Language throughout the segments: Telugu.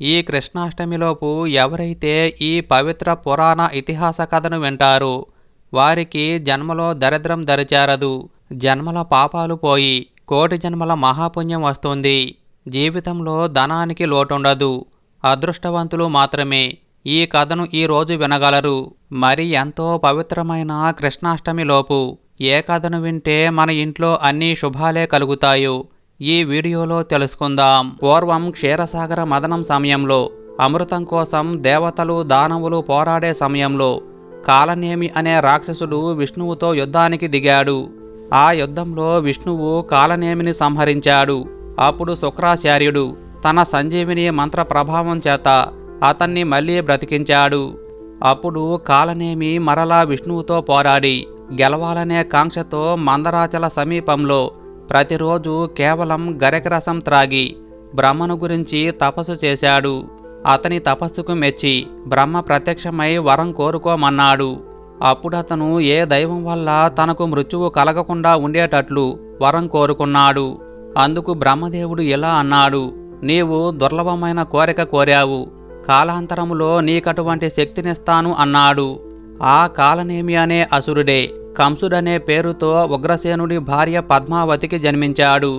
ఈ కృష్ణాష్టమిలోపు ఎవరైతే ఈ పవిత్ర పురాణ ఇతిహాస కథను వింటారో వారికి జన్మలో దరిద్రం దరిచేరదు జన్మల పాపాలు పోయి కోటి జన్మల మహాపుణ్యం వస్తుంది. జీవితంలో ధనానికి లోటుండదు అదృష్టవంతులు మాత్రమే. ఈ కథను ఈ రోజు వినగలరు. మరి ఎంతో పవిత్రమైన కృష్ణాష్టమిలోపు ఏ కథను వింటే మన ఇంట్లో అన్ని శుభాలే కలుగుతాయో ఈ వీడియోలో తెలుసుకుందాం. పూర్వం క్షీరసాగర మదనం సమయంలో అమృతం కోసం దేవతలు దానవులు పోరాడే సమయంలో కాలనేమి అనే రాక్షసుడు విష్ణువుతో యుద్ధానికి దిగాడు. ఆ యుద్ధంలో విష్ణువు కాలనేమిని సంహరించాడు. అప్పుడు శుక్రాచార్యుడు తన సంజీవిని మంత్ర ప్రభావం చేత అతన్ని మళ్ళీ బ్రతికించాడు. అప్పుడు కాలనేమి మరలా విష్ణువుతో పోరాడి గెలవాలనే కాంక్షతో మందరాచల సమీపంలో ప్రతిరోజు కేవలం గరక రసం త్రాగి బ్రహ్మను గురించి తపస్సు చేశాడు. అతని తపస్సుకు మెచ్చి బ్రహ్మ ప్రత్యక్షమై వరం కోరుకోమన్నాడు. అప్పుడతను ఏ దైవం వల్ల తనకు మృత్యువు కలగకుండా ఉండేటట్లు వరం కోరుకున్నాడు. అందుకు బ్రహ్మదేవుడు ఇలా అన్నాడు నీవు దుర్లభమైన కోరిక కోరావు. కాలాంతరములో నీకటువంటి శక్తినిస్తాను అన్నాడు. ఆ కాలనేమి అనే అసురుడే కంసుడనే పేరుతో ఉగ్రసేనుడి భార్య పద్మావతికి జన్మించాడు.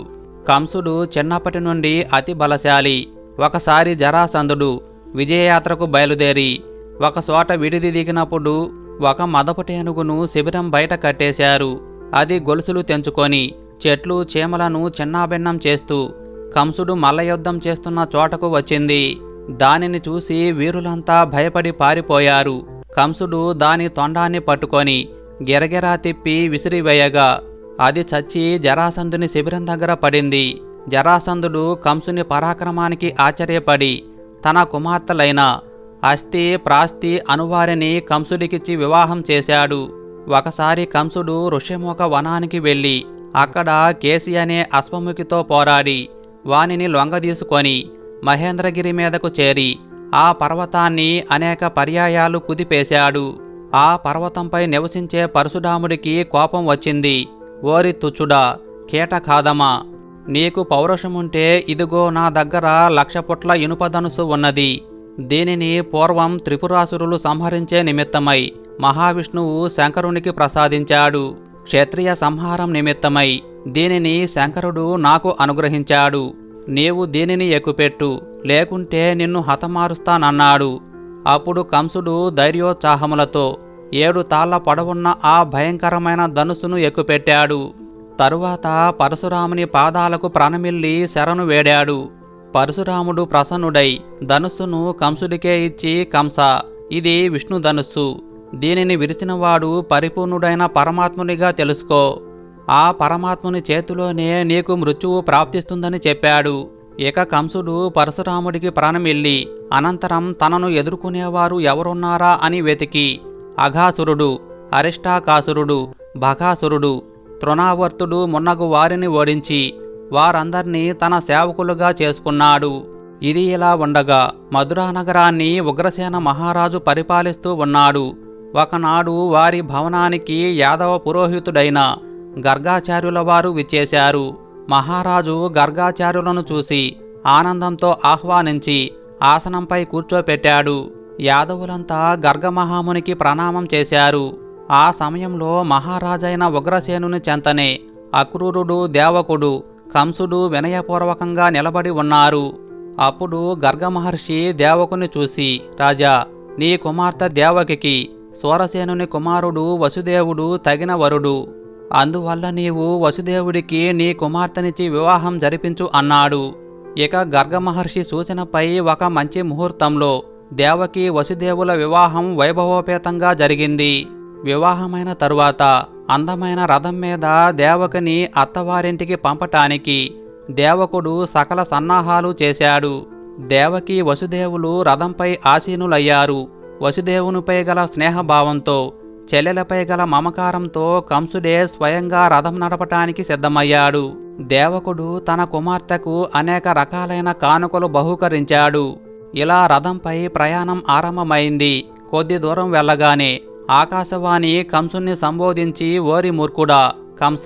కంసుడు చిన్నప్పటి నుండి అతి బలశాలి. ఒకసారి జరాసంధుడు విజయయాత్రకు బయలుదేరి ఒక చోట విడిది దిగినప్పుడు ఒక మదపుటేనుగును శిబిరం బయట కట్టేశారు. అది గొలుసులు తెంచుకొని చెట్లు చీమలను చిన్నాభిన్నం చేస్తూ కంసుడు మల్లయుద్ధం చేస్తున్న చోటకు వచ్చింది. దానిని చూసి వీరులంతా భయపడి పారిపోయారు. కంసుడు దాని తొండాన్ని పట్టుకొని గిరగిరా తిప్పి విసిరివేయగా. అది చచ్చి జరాసంధుని శిబిరం దగ్గర పడింది. జరాసంధుడు కంసుని పరాక్రమానికి ఆశ్చర్యపడి తన కుమార్తెలైన అస్థి ప్రాస్తి అనువారిని కంసుడికిచ్చి వివాహం చేశాడు. ఒకసారి కంసుడు ఋషిముఖ వనానికి వెళ్ళి అక్కడ కేసి అనే అశ్వముఖితో పోరాడి వానిని లొంగదీసుకొని మహేంద్రగిరి మీదకు చేరి ఆ పర్వతాన్ని అనేక పర్యాయాలు కుదిపేశాడు. ఆ పర్వతంపై నివసించే పరశురాముడికి కోపం వచ్చింది. ఓరి తుచ్చుడా కీటకాదమా నీకు పౌరుషముంటే ఇదిగో నా దగ్గర లక్ష పుట్ల ఇనుపధనుసు ఉన్నది. దీనిని పూర్వం త్రిపురాసురులు సంహరించే నిమిత్తమై మహావిష్ణువు శంకరునికి ప్రసాదించాడు. క్షత్రియ సంహారం నిమిత్తమై దీనిని శంకరుడు నాకు అనుగ్రహించాడు. నీవు దీనిని ఎక్కుపెట్టు లేకుంటే నిన్ను హతమారుస్తానన్నాడు. అప్పుడు కంసుడు ధైర్యోత్సాహములతో ఏడు తాళ్ళ పొడవున్న ఆ భయంకరమైన ధనుసును ఎక్కుపెట్టాడు. తరువాత పరశురాముని పాదాలకు ప్రాణమిల్లి శరణు వేడాడు. పరశురాముడు ప్రసన్నుడై ధనుస్సును కంసుడికే ఇచ్చి కంస ఇది విష్ణు ధనుస్సు. దీనిని విరిచినవాడు పరిపూర్ణుడైన పరమాత్మునిగా తెలుసుకో. ఆ పరమాత్ముని చేతిలోనే నీకు మృత్యువు ప్రాప్తిస్తుందని చెప్పాడు. ఇక కంసుడు పరశురాముడికి ప్రాణమిల్లి అనంతరం తనను ఎదుర్కొనేవారు ఎవరున్నారా అని వెతికి. అఘాసురుడు అరిష్టాకాసురుడు భగాసురుడు తృణావర్తుడు మున్నగు వారిని ఓడించి వారందర్నీ తన సేవకులుగా చేసుకున్నాడు. ఇది ఇలా ఉండగా మధురా నగరాన్ని ఉగ్రసేన మహారాజు పరిపాలిస్తూ ఉన్నాడు. ఒకనాడు వారి భవనానికి యాదవ పురోహితుడైన గర్గాచార్యుల వారు విచ్చేశారు. మహారాజు గర్గాచార్యులను చూసి ఆనందంతో ఆహ్వానించి ఆసనంపై కూర్చోపెట్టాడు. యాదవులంతా గర్గమహామునికి ప్రణామం చేశారు. ఆ సమయంలో మహారాజైన ఉగ్రసేనుని చెంతనే అక్రూరుడు దేవకుడు కంసుడు వినయపూర్వకంగా నిలబడి ఉన్నారు. అప్పుడు గర్గమహర్షి దేవకుని చూసి రాజా నీ కుమార్తె దేవకికి సూరసేనుని కుమారుడు వసుదేవుడు తగిన వరుడు. అందువల్ల నీవు వసుదేవుడికి నీ కుమార్తెనిచ్చి వివాహం జరిపించు అన్నాడు. ఇక గర్గమహర్షి సూచనపై ఒక మంచి ముహూర్తంలో దేవకి వసుదేవుల వివాహం వైభవోపేతంగా జరిగింది. వివాహమైన తరువాత అందమైన రథం మీద దేవకిని అత్తవారింటికి పంపటానికి దేవకుడు సకల సన్నాహాలు చేశాడు. దేవకి వసుదేవులు రథంపై ఆసీనులయ్యారు. వసుదేవునిపై గల స్నేహభావంతో చెల్లెలపై గల మమకారంతో కంసుడే స్వయంగా రథం నడపటానికి సిద్ధమయ్యాడు. దేవకుడు తన కుమార్తెకు అనేక రకాలైన కానుకలు బహూకరించాడు. ఇలా రథంపై ప్రయాణం ఆరంభమైంది. కొద్ది దూరం వెళ్ళగానే ఆకాశవాణి కంసుని సంబోధించి ఓరి మూర్ఖుడా కంస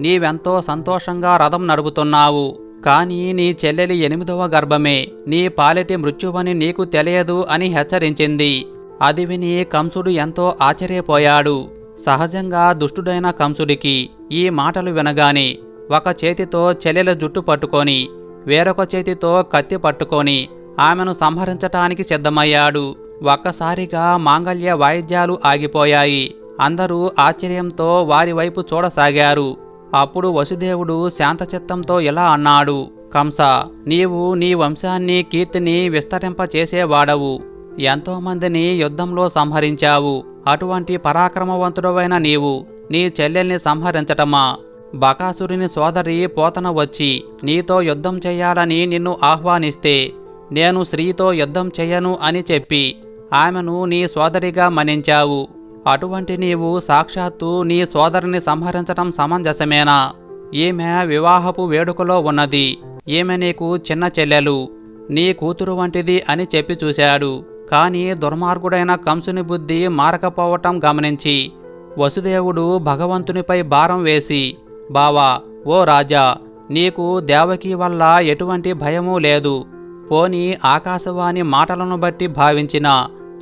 నీవెంతో సంతోషంగా రథం నడుపుతున్నావు. కానీ నీ చెల్లెలి ఎనిమిదవ గర్భమే నీ పాలిటి మృత్యువని నీకు తెలియదు అని హెచ్చరించింది. అది విని కంసుడు ఎంతో ఆశ్చర్యపోయాడు. సహజంగా దుష్టుడైన కంసుడికి ఈ మాటలు వినగానే ఒక చేతితో చెల్లెల జుట్టు పట్టుకొని వేరొక చేతితో కత్తి పట్టుకొని ఆమెను సంహరించటానికి సిద్ధమయ్యాడు. ఒక్కసారిగా మాంగళ్య వాయిద్యాలు ఆగిపోయాయి. అందరూ ఆశ్చర్యంతో వారి వైపు చూడసాగారు. అప్పుడు వసుదేవుడు శాంతచిత్తంతో ఇలా అన్నాడు కంస నీవు నీ వంశాన్ని కీర్తిని విస్తరింపచేసేవాడవు. ఎంతోమందిని యుద్ధంలో సంహరించావు. అటువంటి పరాక్రమవంతుడవైన నీవు. నీ చెల్లెల్ని సంహరించటమా? బకాసురుని సోదరి పోతన వచ్చి నీతో యుద్ధం చేయాలని నిన్ను ఆహ్వానిస్తే నేను స్త్రీతో యుద్ధం చెయ్యను అని చెప్పి ఆమెను నీ సోదరిగా మన్నించావు. అటువంటి నీవు సాక్షాత్తు నీ సోదరిని సంహరించటం సమంజసమేనా? ఈమె వివాహపు వేడుకలో ఉన్నది. ఈమె నీకు చిన్న చెల్లెలు. నీ కూతురు వంటిది అని చెప్పి చూశాడు. కాని దుర్మార్గుడైన కంసుని బుద్ధి మారకపోవటం గమనించి వసుదేవుడు భగవంతునిపై భారం వేసి బావా ఓ రాజా నీకు దేవకి వల్ల ఎటువంటి భయమూ లేదు. పోని ఆకాశవాణి మాటలను బట్టి భావించిన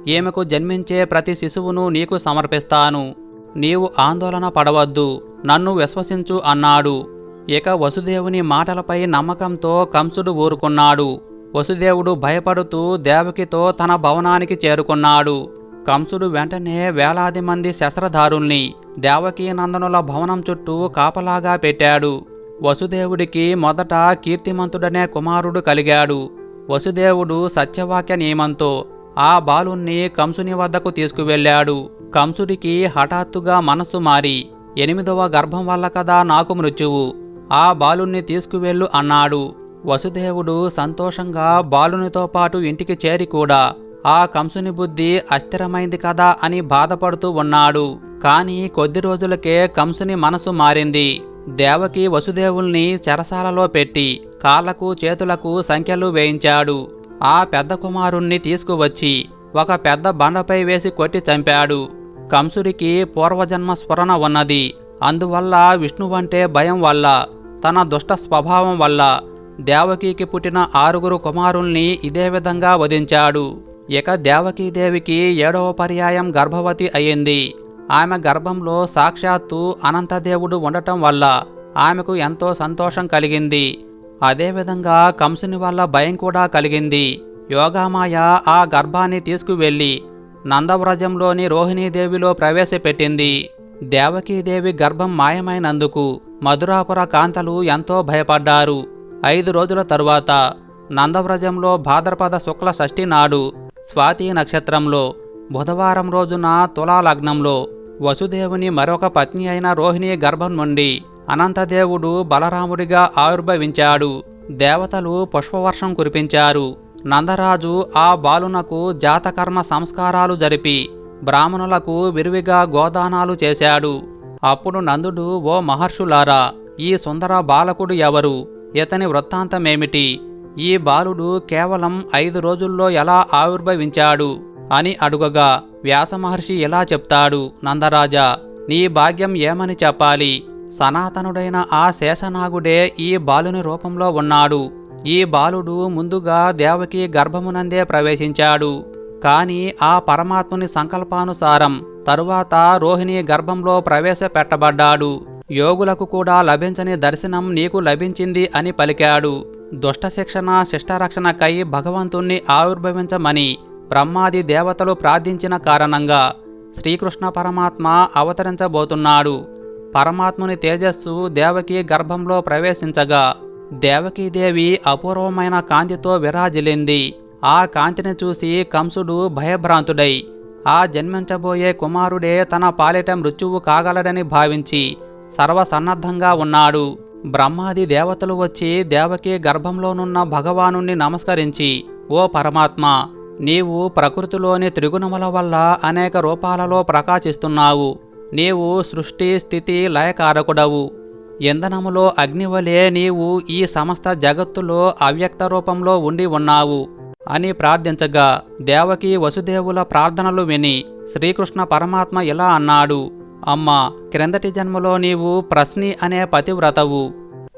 ఈమెకు జన్మించే ప్రతి శిశువును నీకు సమర్పిస్తాను. నీవు ఆందోళన పడవద్దు నన్ను విశ్వసించు అన్నాడు. ఇక వసుదేవుని మాటలపై నమ్మకంతో కంసుడు ఊరుకున్నాడు. వసుదేవుడు భయపడుతూ దేవకితో తన భవనానికి చేరుకున్నాడు. కంసుడు వెంటనే వేలాది మంది శస్త్రధారుల్ని దేవకీ నందనుల భవనం చుట్టూ కాపలాగా పెట్టాడు. వసుదేవుడికి మొదట కీర్తిమంతుడనే కుమారుడు కలిగాడు. వసుదేవుడు సత్యవాక్య నియమంతో ఆ బాలుణ్ణి కంసుని వద్దకు తీసుకువెళ్ళాడు. కంసుడికి హఠాత్తుగా మనస్సు మారి ఎనిమిదవ గర్భం వల్ల కదా నాకు మృత్యువు? ఆ బాలుణ్ణి తీసుకువెళ్ళు అన్నాడు. వసుదేవుడు సంతోషంగా బాలునితో పాటు ఇంటికి చేరి కూడా ఆ కంసుని బుద్ధి అస్థిరమైంది కదా అని బాధపడుతూ ఉన్నాడు. కానీ కొద్ది రోజులకే కంసుని మనసు మారింది. దేవకి వసుదేవుల్ని చెరసాలలో పెట్టి కాళ్ళకు చేతులకు సంఖ్యలు వేయించాడు. ఆ పెద్ద కుమారుణ్ణి తీసుకువచ్చి ఒక పెద్ద బండపై వేసి కొట్టి చంపాడు. కంసుడికి పూర్వజన్మ స్ఫురణ ఉన్నది. అందువల్ల విష్ణువంటే భయం వల్ల తన దుష్ట స్వభావం వల్ల దేవకీకి పుట్టిన ఆరుగురు కుమారుల్ని ఇదే విధంగా వధించాడు. ఇక దేవకీదేవికి ఏడవ పర్యాయం గర్భవతి అయింది. ఆమె గర్భంలో సాక్షాత్తు అనంతదేవుడు ఉండటం వల్ల ఆమెకు ఎంతో సంతోషం కలిగింది. అదేవిధంగా కంసుని వల్ల భయం కూడా కలిగింది. యోగామాయ ఆ గర్భాన్ని తీసుకువెళ్ళి నందవ్రజంలోని రోహిణీదేవిలో ప్రవేశపెట్టింది. దేవకీదేవి గర్భం మాయమైనందుకు మధురాపుర కాంతలు ఎంతో భయపడ్డారు. ఐదు రోజుల తరువాత నందవ్రజంలో భాద్రపద శుక్ల షష్ఠి నాడు స్వాతి నక్షత్రంలో బుధవారం రోజున తులా లగ్నంలో వసుదేవుని మరొక పత్ని అయిన రోహిణి గర్భం నుండి అనంతదేవుడు బలరాముడిగా ఆవిర్భవించాడు. దేవతలు పుష్పవర్షం కురిపించారు. నందరాజు ఆ బాలునకు జాతకర్మ సంస్కారాలు జరిపి బ్రాహ్మణులకు విరివిగా గోదానాలు చేశాడు. అప్పుడు నందుడు ఓ మహర్షులారా ఈ సుందర బాలకుడు ఎవరు? ఇతని వృత్తాంతమేమిటి? ఈ బాలుడు కేవలం ఐదు రోజుల్లో ఎలా ఆవిర్భవించాడు? అని అడుగగా వ్యాసమహర్షి ఇలా చెప్తాడు నందరాజా నీ భాగ్యం ఏమని చెప్పాలి? సనాతనుడైన ఆ శేషనాగుడే ఈ బాలుని రూపంలో ఉన్నాడు. ఈ బాలుడు ముందుగా దేవకి గర్భమునందే ప్రవేశించాడు. కాని ఆ పరమాత్ముని సంకల్పానుసారం తరువాత రోహిణి గర్భంలో ప్రవేశపెట్టబడ్డాడు. యోగులకు కూడా లభించని దర్శనం నీకు లభించింది అని పలికాడు. దుష్ట శిక్షణ శిష్టరక్షణకై భగవంతుణ్ణి ఆవిర్భవించమని బ్రహ్మాది దేవతలు ప్రార్థించిన కారణంగా శ్రీకృష్ణ పరమాత్మ అవతరించబోతున్నాడు. పరమాత్ముని తేజస్సు దేవకి గర్భంలో ప్రవేశించగా దేవకీదేవి అపూర్వమైన కాంతితో విరాజిల్లింది. ఆ కాంతిని చూసి కంసుడు భయభ్రాంతుడై ఆ జన్మించబోయే కుమారుడే తన పాలిట మృత్యువు కాగలడని భావించి సర్వసన్నద్ధంగా ఉన్నాడు. బ్రహ్మాది దేవతలు వచ్చి దేవకి గర్భంలోనున్న భగవానుణ్ణి నమస్కరించి ఓ పరమాత్మ నీవు ప్రకృతిలోని త్రిగుణముల వల్ల అనేక రూపాలలో ప్రకాశిస్తున్నావు. నీవు సృష్టి స్థితి లయకారకుడవు. ఇంధనములో అగ్నివలే నీవు ఈ సమస్త జగత్తులో అవ్యక్త రూపంలో ఉండి ఉన్నావు అని ప్రార్థించగా దేవకి వసుదేవుల ప్రార్థనలు విని శ్రీకృష్ణ పరమాత్మ ఇలా అన్నాడు అమ్మా క్రిందటి జన్మలో నీవు ప్రశ్ని అనే పతివ్రతవు.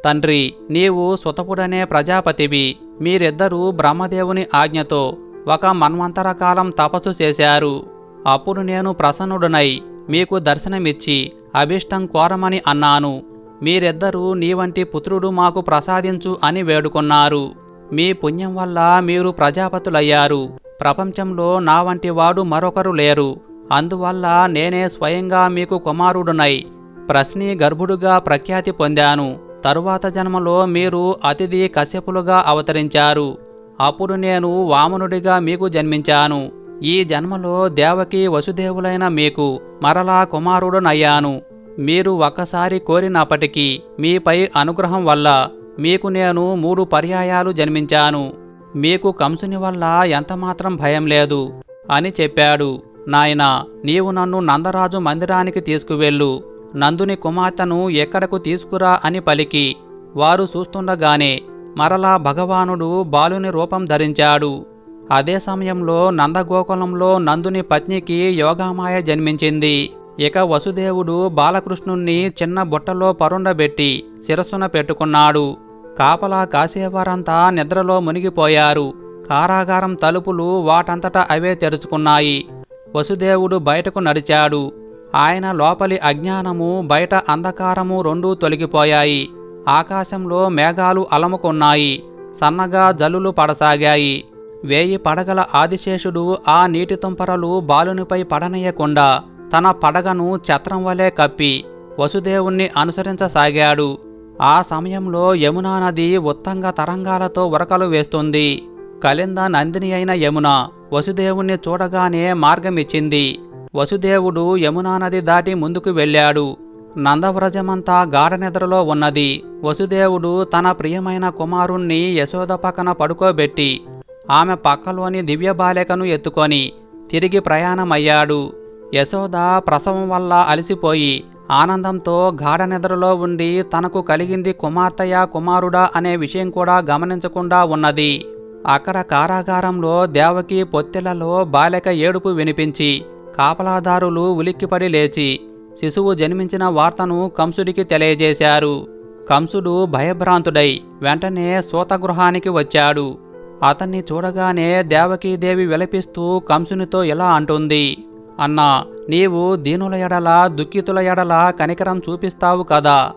తండ్రి నీవు సుతపుడనే ప్రజాపతివి. మీరిద్దరూ బ్రహ్మదేవుని ఆజ్ఞతో ఒక మన్వంతర కాలం తపస్సు చేశారు. అప్పుడు నేను ప్రసన్నుడనై మీకు దర్శనమిచ్చి అభిష్టం కోరమని అన్నాను. మీరిద్దరూ నీ వంటి పుత్రుడు మాకు ప్రసాదించు అని వేడుకున్నారు. మీ పుణ్యం వల్ల మీరు ప్రజాపతులయ్యారు. ప్రపంచంలో నా వంటి వాడు మరొకరు లేరు. అందువల్ల నేనే స్వయంగా మీకు కుమారుడునై ప్రశ్ని గర్భుడుగా ప్రఖ్యాతి పొందాను. తరువాత జన్మలో మీరు అతిథి కశ్యపులుగా అవతరించారు. అప్పుడు నేను వామనుడిగా మీకు జన్మించాను. ఈ జన్మలో దేవకి వసుదేవులైన మీకు మరలా కుమారుడునయ్యాను. మీరు ఒక్కసారి కోరినప్పటికీ మీపై అనుగ్రహం వల్ల మీకు నేను మూడు పర్యాయాలు జన్మించాను. మీకు కంసుని వల్ల ఎంతమాత్రం భయం లేదు అని చెప్పాడు. నాయనా నీవు నన్ను నందరాజు మందిరానికి తీసుకువెళ్ళు. నందుని కుమార్తెను ఎక్కడకు తీసుకురా అని పలికి. వారు చూస్తుండగానే మరలా భగవానుడు బాలుని రూపం ధరించాడు. అదే సమయంలో నందగోకులంలో నందుని పత్నికి యోగామాయ జన్మించింది. ఇక వసుదేవుడు బాలకృష్ణుణ్ణి చిన్న బుట్టలో పరుండబెట్టి శిరస్సున పెట్టుకున్నాడు. కాపలా కాసేవారంతా నిద్రలో మునిగిపోయారు. కారాగారం తలుపులు వాటంతట అవే తెరుచుకున్నాయి. వసుదేవుడు బయటకు నడిచాడు. ఆయన లోపలి అజ్ఞానము బయట అంధకారము రెండూ తొలగిపోయాయి. ఆకాశంలో మేఘాలు అలముకున్నాయి. సన్నగా జల్లులు పడసాగాయి. వేయి పడగల ఆదిశేషుడు ఆ నీటి తుంపరలు బాలునిపై పడనీయకుండా తన పడగను ఛత్రం వలె కప్పి వసుదేవుణ్ణి అనుసరించసాగాడు. ఆ సమయంలో యమునా నది ఉత్తంగ తరంగాలతో ఉరకలు వేస్తుంది. కలింద నందిని అయిన యమున వసుదేవుణ్ణి చూడగానే మార్గమిచ్చింది. వసుదేవుడు యమునా నది దాటి ముందుకు వెళ్ళాడు. నందవ్రజమంతా గాఢనిద్రలో ఉన్నది. వసుదేవుడు తన ప్రియమైన కుమారుణ్ణి యశోద పక్కన పడుకోబెట్టి ఆమె పక్కలోని దివ్య బాలికను ఎత్తుకొని తిరిగి ప్రయాణమయ్యాడు. యశోద ప్రసవం వల్ల అలసిపోయి ఆనందంతో గాఢనిద్రలో ఉండి తనకు కలిగింది కుమార్తెయా కుమారుడా అనే విషయం కూడా గమనించకుండా ఉన్నది. అక్కడ కారాగారంలో దేవకి పొత్తిలలో బాలిక ఏడుపు వినిపించి కాపలాదారులు ఉలిక్కిపడి లేచి శిశువు జన్మించిన వార్తను కంసుడికి తెలియజేశారు. కంసుడు భయభ్రాంతుడై వెంటనే సూతగృహానికి వచ్చాడు. అతన్ని చూడగానే దేవకీదేవి విలపిస్తూ కంసునితో ఇలా అంటుంది అన్నా నీవు దీనుల ఎడల దుఃఖితుల ఎడల కనికరం చూపిస్తావు కదా.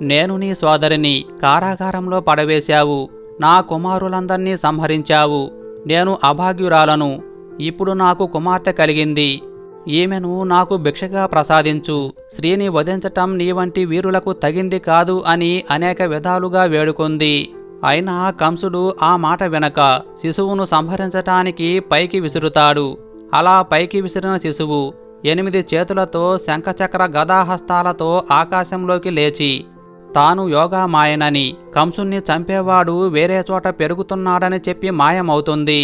నేను నీ సోదరిని కారాగారంలో పడవేశావు. నా కుమారులందర్నీ సంహరించావు. నేను అభాగ్యురాలను. ఇప్పుడు నాకు కుమార్తె కలిగింది. ఈమెను నాకు భిక్షగా ప్రసాదించు. స్త్రీని వధించటం నీ వంటి వీరులకు తగింది కాదు అని అనేక విధాలుగా వేడుకుంది. అయినా కంసుడు ఆ మాట వెనక శిశువును సంహరించటానికి పైకి విసురుతాడు. అలా పైకి విసిరిన శిశువు ఎనిమిది చేతులతో శంఖచక్ర గదాహస్తాలతో ఆకాశంలోకి లేచి తాను యోగా మాయనని కంసుణ్ణి చంపేవాడు వేరే చోట పెరుగుతున్నాడని చెప్పి మాయమవుతుంది.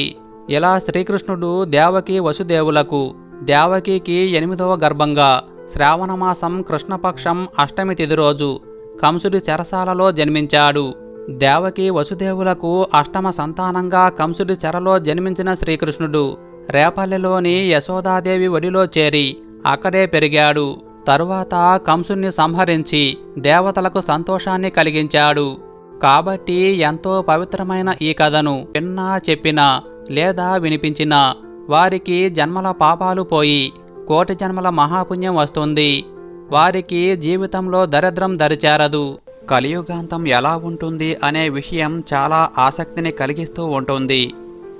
ఇలా శ్రీకృష్ణుడు దేవకి వసుదేవులకు దేవకికి ఎనిమిదవ గర్భంగా శ్రావణమాసం కృష్ణపక్షం అష్టమి తిది రోజు కంసుడి చెరసాలలో జన్మించాడు. దేవకి వసుదేవులకు అష్టమ సంతానంగా కంసుడి చెరలో జన్మించిన శ్రీకృష్ణుడు రేపల్లెలోని యశోదాదేవి ఒడిలో చేరి అక్కడే పెరిగాడు. తరువాత కంసుణ్ణి సంహరించి దేవతలకు సంతోషాన్ని కలిగించాడు. కాబట్టి ఎంతో పవిత్రమైన ఈ కథను విన్నా చెప్పినా లేదా వినిపించినా వారికి జన్మల పాపాలు పోయి కోటి జన్మల మహాపుణ్యం వస్తుంది. వారికి జీవితంలో దరిద్రం దరిచేరదు. కలియుగాంతం ఎలా ఉంటుంది అనే విషయం చాలా ఆసక్తిని కలిగిస్తూ ఉంటుంది.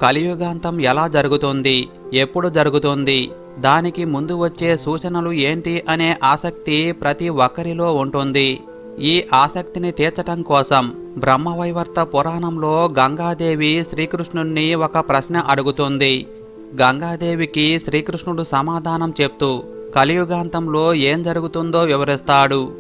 కలియుగాంతం ఎలా జరుగుతుంది? ఎప్పుడు జరుగుతుంది? దానికి ముందు వచ్చే సూచనలు ఏంటి అనే ఆసక్తి ప్రతి ఒక్కరిలో ఉంటుంది. ఈ ఆసక్తిని తీర్చటం కోసం బ్రహ్మవైవర్త పురాణంలో గంగాదేవి శ్రీకృష్ణుణ్ణి ఒక ప్రశ్న అడుగుతుంది. గంగాదేవికి శ్రీకృష్ణుడు సమాధానం చెప్తూ కలియుగాంతంలో ఏం జరుగుతుందో వివరిస్తాడు.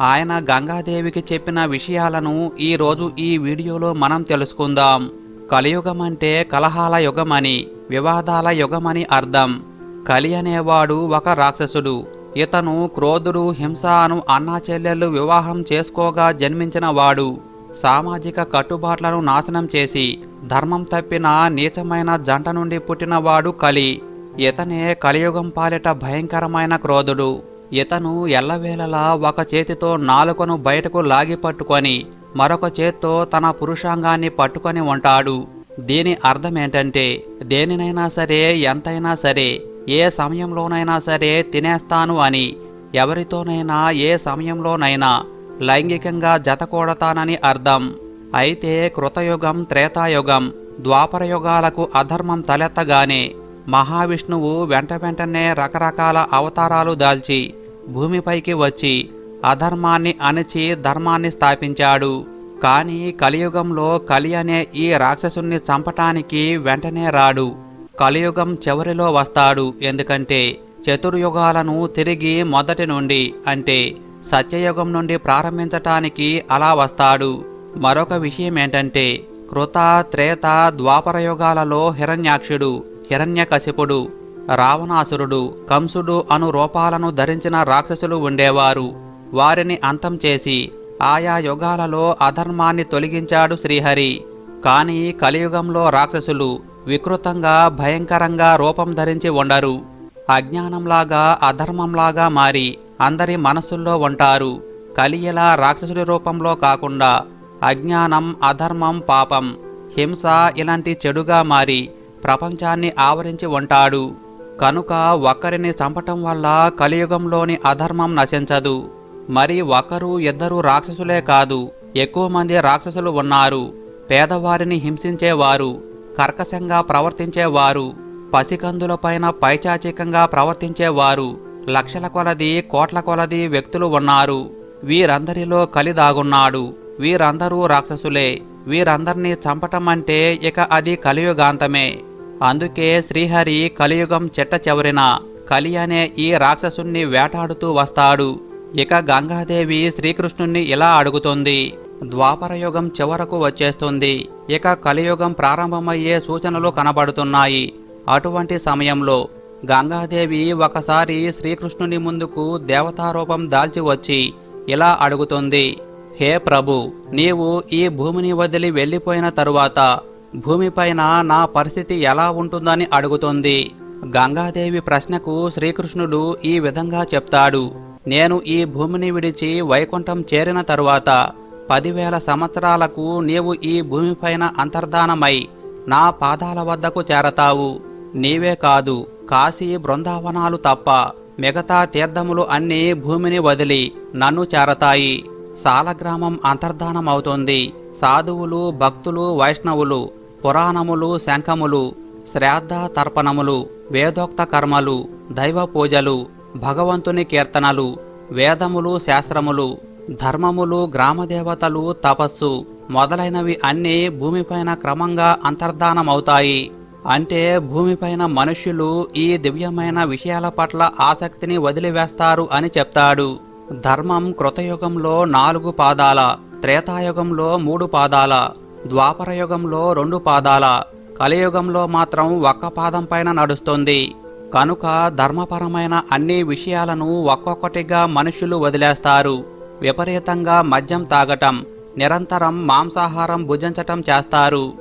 ఆయన గంగాదేవికి చెప్పిన విషయాలను ఈరోజు ఈ వీడియోలో మనం తెలుసుకుందాం. కలియుగం అంటే కలహాల యుగమని వివాదాల యుగమని అర్థం. కలి అనేవాడు ఒక రాక్షసుడు. ఇతను క్రోధుడు హింస అను అన్నా చెల్లెళ్ళు వివాహం చేసుకోగా జన్మించిన వాడు. సామాజిక కట్టుబాట్లను నాశనం చేసి ధర్మం తప్పిన నీచమైన జంట నుండి పుట్టినవాడు కలి. ఇతనే కలియుగం పాలిట భయంకరమైన క్రోధుడు. ఇతను ఎల్లవేళలా ఒక చేతితో నాలుకను బయటకు లాగి పట్టుకొని మరొక చేత్తో తన పురుషాంగాన్ని పట్టుకొని ఉంటాడు. దీని అర్థం ఏంటంటే దేనినైనా సరే ఎంతైనా సరే ఏ సమయంలోనైనా సరే తినేస్తాను అని ఎవరితోనైనా ఏ సమయంలోనైనా లైంగికంగా జతకూడతానని అర్థం. అయితే కృతయుగం త్రేతాయుగం ద్వాపరయుగాలకు అధర్మం తలెత్తగానే మహావిష్ణువు వెంట వెంటనే రకరకాల అవతారాలు దాల్చి భూమిపైకి వచ్చి అధర్మాన్ని అణిచి ధర్మాన్ని స్థాపించాడు. కానీ కలియుగంలో కలి అనే ఈ రాక్షసుణ్ణి చంపటానికి వెంటనే రాడు. కలియుగం చివరిలో వస్తాడు. ఎందుకంటే చతుర్యుగాలను తిరిగి మొదటి నుండి అంటే సత్యయుగం నుండి ప్రారంభించటానికి అలా వస్తాడు. మరొక విషయం ఏంటంటే కృత త్రేత ద్వాపర యుగాలలో హిరణ్యాక్షుడు హిరణ్యకశిపుడు రావణాసురుడు కంసుడు అను రూపాలను ధరించిన రాక్షసులు ఉండేవారు. వారిని అంతం చేసి ఆయా యుగాలలో అధర్మాన్ని తొలగించాడు శ్రీహరి. కాని కలియుగంలో రాక్షసులు వికృతంగా భయంకరంగా రూపం ధరించి ఉండరు అజ్ఞానంలాగా అధర్మంలాగా మారి అందరి మనసుల్లో ఉంటారు కలియలా రాక్షసుడి రూపంలో కాకుండా అజ్ఞానం అధర్మం పాపం హింస ఇలాంటి చెడుగా మారి ప్రపంచాన్ని ఆవరించి ఉంటాడు కనుక ఒక్కరిని చంపటం వల్ల కలియుగంలోని అధర్మం నశించదు. మరి ఒకరు ఇద్దరు రాక్షసులే కాదు ఎక్కువ మంది రాక్షసులు ఉన్నారు. పేదవారిని హింసించేవారు కర్కశంగా ప్రవర్తించేవారు పసికందులపైన పైచాచికంగా ప్రవర్తించేవారు లక్షల కొలది కోట్ల కొలది వ్యక్తులు ఉన్నారు. వీరందరిలో కలిదాగున్నాడు. వీరందరూ రాక్షసులే. వీరందర్నీ చంపటం అంటే ఇక అది కలియుగాంతమే. అందుకే శ్రీహరి కలియుగం చెట్ట చెవరిన కలి అనే ఈ రాక్షసుణ్ణి వేటాడుతూ వస్తాడు. ఇక గంగాదేవి శ్రీకృష్ణుణ్ణి ఇలా అడుగుతుంది. ద్వాపరయుగం చివరకు వచ్చేస్తుంది. ఇక కలియుగం ప్రారంభమయ్యే సూచనలు కనబడుతున్నాయి. అటువంటి సమయంలో గంగాదేవి ఒకసారి శ్రీకృష్ణుని ముందుకు దేవతారూపం దాల్చి వచ్చి ఇలా అడుగుతుంది హే ప్రభు నీవు ఈ భూమిని వదిలి వెళ్ళిపోయిన తరువాత భూమిపైన నా పరిస్థితి ఎలా ఉంటుందని అడుగుతుంది. గంగాదేవి ప్రశ్నకు శ్రీకృష్ణుడు ఈ విధంగా చెప్తాడు నేను ఈ భూమిని విడిచి వైకుంఠం చేరిన తరువాత పదివేల సంవత్సరాలకు నీవు ఈ భూమిపైన అంతర్ధానమై నా పాదాల వద్దకు చేరతావు. నీవే కాదు కాశీ బృందావనాలు తప్ప మిగతా తీర్థములు అన్నీ భూమిని వదిలి నన్ను చేరతాయి. సాలగ్రామం అంతర్ధానమవుతుంది. సాధువులు భక్తులు వైష్ణవులు పురాణములు శంఖములు శ్రాద్ధ తర్పణములు వేదోక్త కర్మలు దైవ పూజలు భగవంతుని కీర్తనలు వేదములు శాస్త్రములు ధర్మములు గ్రామదేవతలు తపస్సు మొదలైనవి అన్నీ భూమిపైన క్రమంగా అంతర్ధానమవుతాయి. అంటే భూమిపైన మనుష్యులు ఈ దివ్యమైన విషయాల పట్ల ఆసక్తిని వదిలివేస్తారు అని చెప్తాడు. ధర్మం కృతయుగంలో నాలుగు పాదాల త్రేతాయుగంలో మూడు పాదాల ద్వాపరయుగంలో రెండు పాదాల కలియుగంలో మాత్రం ఒక్క పాదం పైన నడుస్తుంది. కనుక ధర్మపరమైన అన్ని విషయాలను ఒక్కొక్కటిగా మనుషులు వదిలేస్తారు. విపరీతంగా మద్యం తాగటం నిరంతరం మాంసాహారం భుజించటం చేస్తారు.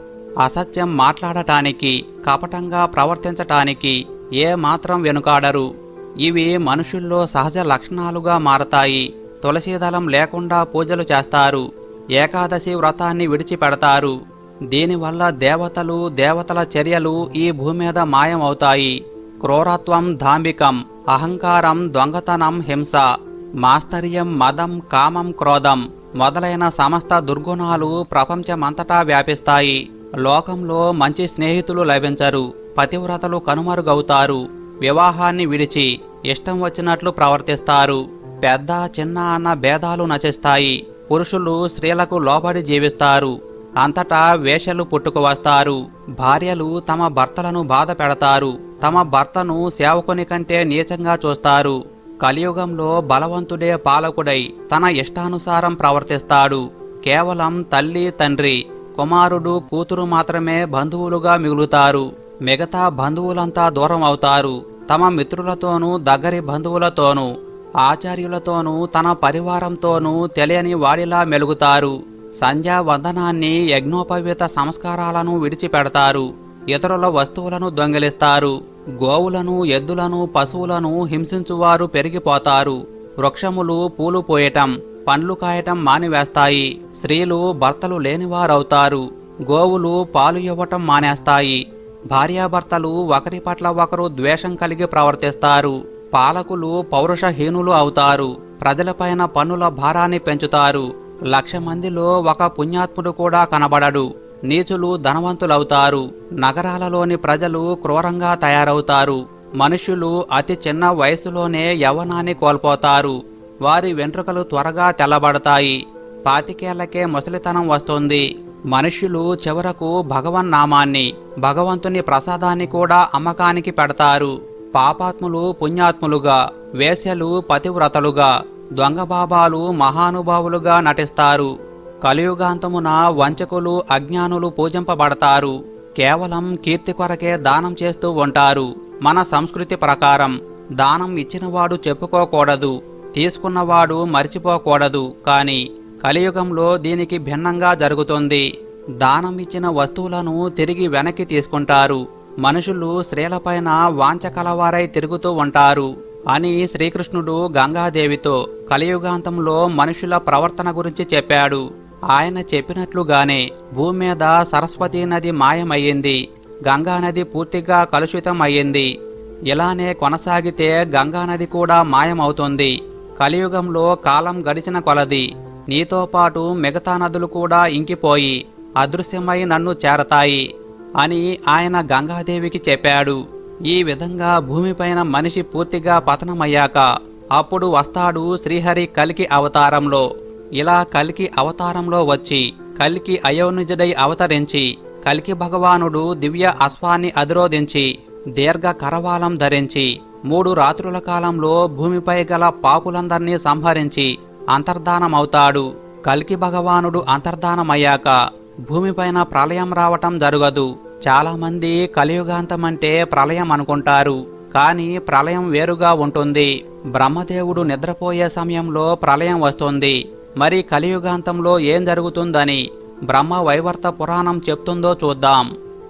అసత్యం మాట్లాడటానికి కపటంగా ప్రవర్తించటానికి ఏ మాత్రం వెనుకాడరు. ఇవి మనుషుల్లో సహజ లక్షణాలుగా మారతాయి. తులసీదళం లేకుండా పూజలు చేస్తారు. ఏకాదశి వ్రతాన్ని విడిచిపెడతారు. దీనివల్ల దేవతలు దేవతల చర్యలు ఈ భూమి మీద మాయమవుతాయి. క్రూరత్వం ధాంబికం అహంకారం దొంగతనం హింస మాస్తర్యం మదం కామం క్రోధం మొదలైన సమస్త దుర్గుణాలు ప్రపంచమంతటా వ్యాపిస్తాయి. లోకంలో మంచి స్నేహితులు లభించరు పతివ్రతలు కనుమరుగవుతారు. వివాహాన్ని విడిచి ఇష్టం వచ్చినట్లు ప్రవర్తిస్తారు. పెద్ద చిన్న అన్న భేదాలు నచిస్తాయి పురుషులు స్త్రీలకు లోబడి జీవిస్తారు. అంతటా వేషలు పుట్టుకు వస్తారు. భార్యలు తమ భర్తలను బాధ పెడతారు. తమ భర్తను సేవకుని కంటే నీచంగా చూస్తారు. కలియుగంలో బలవంతుడే పాలకుడై తన ఇష్టానుసారం ప్రవర్తిస్తాడు. కేవలం తల్లి తండ్రి కుమారుడు కూతురు మాత్రమే బంధువులుగా మిగులుతారు. మిగతా బంధువులంతా దూరం అవుతారు. తమ మిత్రులతోనూ దగ్గరి బంధువులతోనూ ఆచార్యులతోనూ తన పరివారంతోనూ తెలియని వాడిలా మెలుగుతారు. సంధ్యా వందనాన్ని యజ్ఞోపవీత సంస్కారాలను విడిచిపెడతారు. ఇతరుల వస్తువులను దొంగిలిస్తారు. గోవులను ఎద్దులను పశువులను హింసించువారు పెరిగిపోతారు. వృక్షములు పూలు పోయటం పండ్లు కాయటం మానివేస్తాయి. స్త్రీలు భర్తలు లేనివారవుతారు. గోవులు పాలు ఇవ్వటం మానేస్తాయి. భార్యాభర్తలు ఒకరి పట్ల ఒకరు ద్వేషం కలిగి ప్రవర్తిస్తారు. పాలకులు పౌరుషహీనులు అవుతారు. ప్రజలపైన పన్నుల భారాన్ని పెంచుతారు. లక్ష మందిలో ఒక పుణ్యాత్ముడు కూడా కనబడడు. నీచులు ధనవంతులవుతారు. నగరాలలోని ప్రజలు క్రూరంగా తయారవుతారు. మనుషులు అతి చిన్న వయసులోనే యవ్వనాన్ని కోల్పోతారు. వారి వెంట్రుకలు త్వరగా తెల్లబడతాయి. పాతికేళ్ళకే ముసలితనం వస్తుంది. మనుష్యులు చివరకు భగవన్ నామాన్ని భగవంతుని ప్రసాదాన్ని కూడా అమ్మకానికి పెడతారు. పాపాత్ములు పుణ్యాత్ములుగా వేశ్యలు పతివ్రతలుగా దొంగబాబాలు మహానుభావులుగా నటిస్తారు. కలియుగాంతమున వంచకులు అజ్ఞానులు పూజింపబడతారు. కేవలం కీర్తి కొరకే దానం చేస్తూ ఉంటారు. మన సంస్కృతి ప్రకారం దానం ఇచ్చినవాడు చెప్పుకోకూడదు తీసుకున్నవాడు మర్చిపోకూడదు. కాని కలియుగంలో దీనికి భిన్నంగా జరుగుతుంది. దానం ఇచ్చిన వస్తువులను తిరిగి వెనక్కి తీసుకుంటారు. మనుషులు స్త్రీలపైన వాంచ కలవారై తిరుగుతూ ఉంటారు అని శ్రీకృష్ణుడు గంగాదేవితో కలియుగాంతంలో మనుషుల ప్రవర్తన గురించి చెప్పాడు. ఆయన చెప్పినట్లుగానే భూమి మీద సరస్వతీ నది మాయమయ్యింది గంగా నది పూర్తిగా కలుషితం అయ్యింది ఇలానే కొనసాగితే గంగా నది కూడా మాయమవుతుంది. కలియుగంలో కాలం గడిచిన కొలది నీతో పాటు మిగతా నదులు కూడా ఇంకిపోయి అదృశ్యమై నన్ను చేరతాయి అని ఆయన గంగాదేవికి చెప్పాడు. ఈ విధంగా భూమిపైన మనిషి పూర్తిగా పతనమయ్యాక అప్పుడు వస్తాడు శ్రీహరి కలికి అవతారంలో. ఇలా కలికి అవతారంలో వచ్చి కలికి అయోనిజుడై అవతరించి కలికి భగవానుడు దివ్య అశ్వాన్ని అధిరోధించి దీర్ఘ కరవాలం ధరించి మూడు రాత్రుల కాలంలో భూమిపై గల పాపులందర్నీ సంహరించి అంతర్ధానమవుతాడు. కల్కి భగవానుడు అంతర్ధానమయ్యాక భూమిపైన ప్రళయం రావటం జరగదు. చాలామంది కలియుగాంతమంటే ప్రళయం అనుకుంటారు. కానీ ప్రళయం వేరుగా ఉంటుంది. బ్రహ్మదేవుడు నిద్రపోయే సమయంలో ప్రళయం వస్తుంది. మరి కలియుగాంతంలో ఏం జరుగుతుందని బ్రహ్మ వైవర్త పురాణం చెప్తుందో చూద్దాం.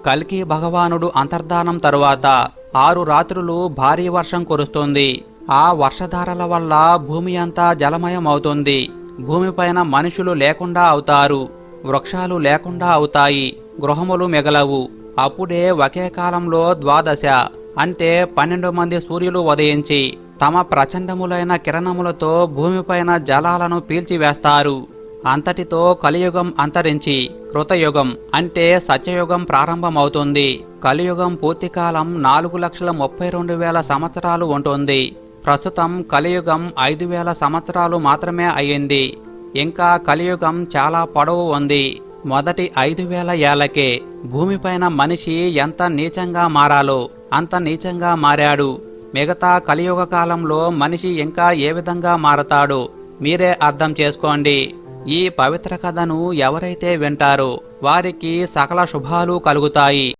కల్కి భగవానుడు అంతర్ధానం తరువాత ఆరు రాత్రులు భారీ వర్షం కురుస్తుంది. ఆ వర్షధారల వల్ల భూమి అంతా జలమయం అవుతుంది భూమిపైన మనుషులు లేకుండా అవుతారు. వృక్షాలు లేకుండా అవుతాయి. గృహములు మిగలవు. అప్పుడే ఒకే కాలంలో ద్వాదశ. అంటే పన్నెండు మంది సూర్యులు ఉదయించి తమ ప్రచండములైన కిరణములతో భూమిపైన జలాలను పీల్చివేస్తారు. అంతటితో కలియుగం అంతరించి కృతయుగం అంటే సత్యయుగం ప్రారంభమవుతుంది. కలియుగం పూర్తికాలం నాలుగు లక్షల ముప్పై రెండు వేల సంవత్సరాలు ఉంటుంది. ప్రస్తుతం కలియుగం ఐదు వేల సంవత్సరాలు మాత్రమే అయ్యింది. ఇంకా కలియుగం చాలా పొడవు ఉంది. మొదటి ఐదు వేల ఏళ్ళకే భూమిపైన మనిషి ఎంత నీచంగా మారాలో అంత నీచంగా మారాడు. మిగతా కలియుగ కాలంలో మనిషి ఇంకా ఏ విధంగా మారతాడో? మీరే అర్థం చేసుకోండి. ఈ పవిత్ర కథను ఎవరైతే వింటారో వారికి సకల శుభాలు కలుగుతాయి.